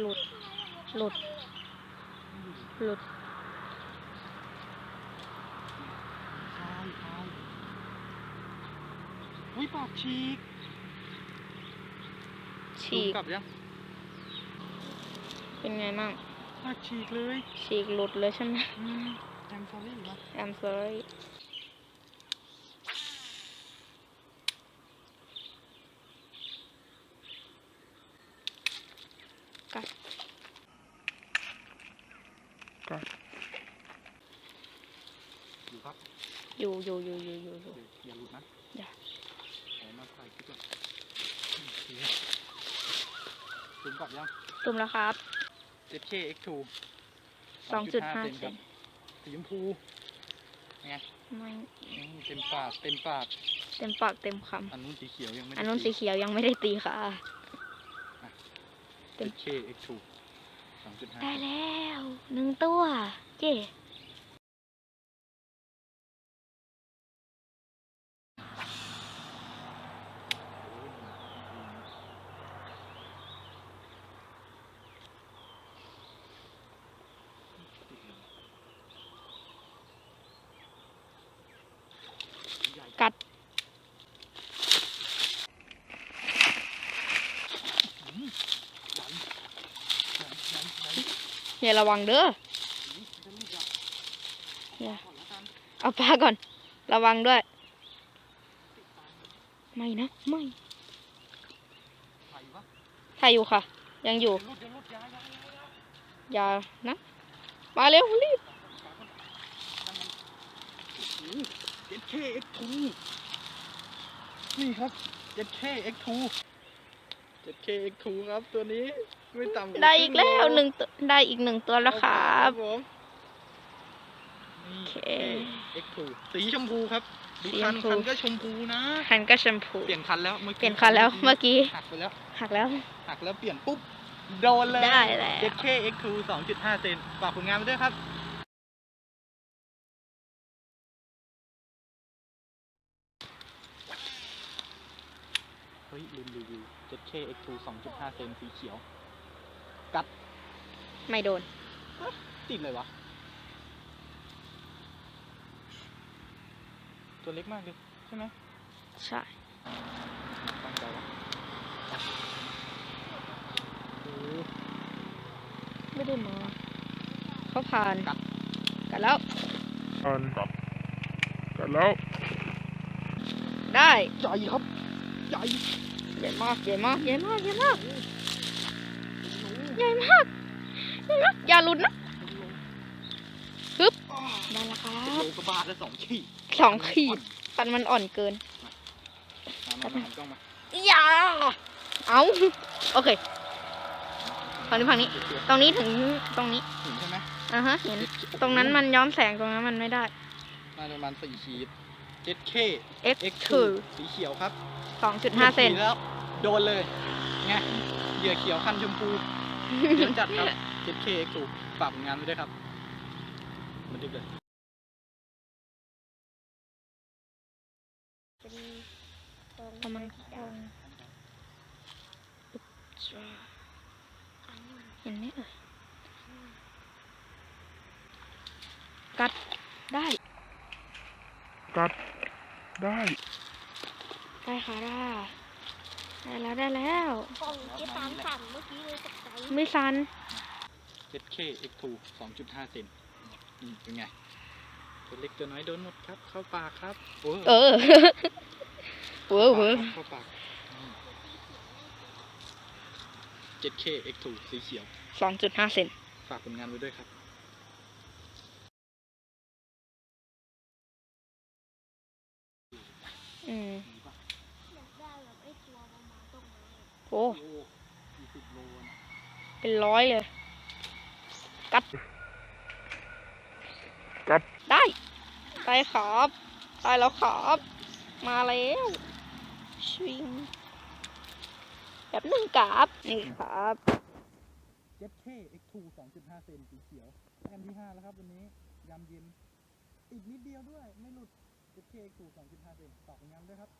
หลุด หลุด หลุดใช่ใช่อุ้ยปากฉีกฉีกดูกลับยังเป็นไงมั่งปากฉีกเลยฉีกหลุดเลยใช่ไหมอืมแอมซอรี่นะ I'm sorry กัดอยู่ครับ อยู่อยู่อยู่อยู่อยู่อยู่เดี๋ยวอย่าหลุดนะอย่าขอมาใส่คลิปก่อนโอเคถึงกลับยังตุ่มแล้วครับ 7K X2 สองจุดห้าเซนเซครับนสีชมพูไงไม่อืมเต็มปากเต็มปาก เต็มปากเต็มคอันนู้นสีเขียวยังไม่ำได้อันนู้นสีตีเขียวยังไม่ได้ตีค่ะ เจ็ด K X2 สองจุดห้าได้แล้วหนึ่งตัว เย่ กัด อย่าระวังเด้ออย่าเอาปลาก่อน ระวังด้วย ไม่นะ ไม่ไข่ปะถ่ายอยู่ค่ะ ยังอยู่เดี๋ยวรุดเดี๋ยวรุดอย่านะ มาเร็วรีบเจ็ดเค X2 นี่ครับ 7K X2 7K X2 ครับตัวนี้ ไม่ต่ำว่าได้อีกแล้วครึ่โหนึ่งตัวได้อีกหนึ่งตัวแล้วครับผมนี่โอเค X2 สีชมพูครับดูสีชคันมพูคันก็ชมพูนะคันก็แชมพูเปลี่ยนคันแล้วเมื่อกี้เปลี่ยนคันแล้วเมื่อกี้หักไปแล้วหักแล้วหักแล้วเปลี่ยนปุ๊บโดนเลยได้แล้ว 7K X2 2.5 เซนฝากผลงานไปด้วยครับเฮ้ยลืมรีวิว 7K X2 2.5 เซนสีเขียวกัด ไม่โดน ติดเลยวะ ตัวเล็กมากเลยใช่ไหมใช่ ตั้งใจวะโอ้ไม่ได้มาเขาผ่านกัดกัดแล้ว อันกันแล้ว ได้ใหญ่ครับ ใหญ่ ใหญ่มากใหญ่มากใหญ่มากใหญ่มากใหญ่มากใหญ่มาก อย่าหลุดนะปึ๊บได้แล้วครัโลบกระบาดละสองขีดสองขีดฟันมันอ่อนเกินมามามาหันกล้องมาอย่าเอาโอเคฝั่งนี้ฝั่งนี้ ตรงนี้ถึงตรงนี้เห็นใช่ไหมอ่าฮะเห็นตรงนั้นมันย้อมแสงตรงนั้นมันไม่ได้มาประมาณสี่ขีด 7K X X2 คือสีเขียวครับสองจุดห้าเซนขีดแล้ว โดนเลยไงเหยื่อเขียวคันชมพูเดี๋ยวจัดครับ 7K X2 ฝากผลงานไว้ด้วยครับบันทึกเลยประมาณเห็นไหมเอ่ยกัดได้ กัดได้ได้ค่ะได้ได้แล้วได้แล้ว กล่องเจ๊สามสั่นเมื่อกี้เลยตกใจ ไม่ซัน 7K X2 2.5 เซนอืมเป็นไง ตัวเล็กตัวน้อยโดนหมดครับ เข้าปากครับโอ้เออเวอร์เวอร์เข้าปากอืม 7K X2 สีเขียวสองจุดห้าเซนฝากผลงานไว้ด้วยครับอืมอยากได้แบบไอ้ตัวประมาณตรงนั้นเลยโอ้โอ้ยี่สิบโลนะเป็นร้อยเลย กัด กัด ได้ ได้ครับ ได้แล้วครับ มาแล้วชวิงแบบหนึ่งกราบนี่ครับ 7K X2 2.5เซนสีเขียวแต้มที่5แล้วครับวันนี้ยามเย็นอีกนิดเดียวด้วย ไม่หลุด 7K X2 2.5เซนฝากผลงานด้วยครับ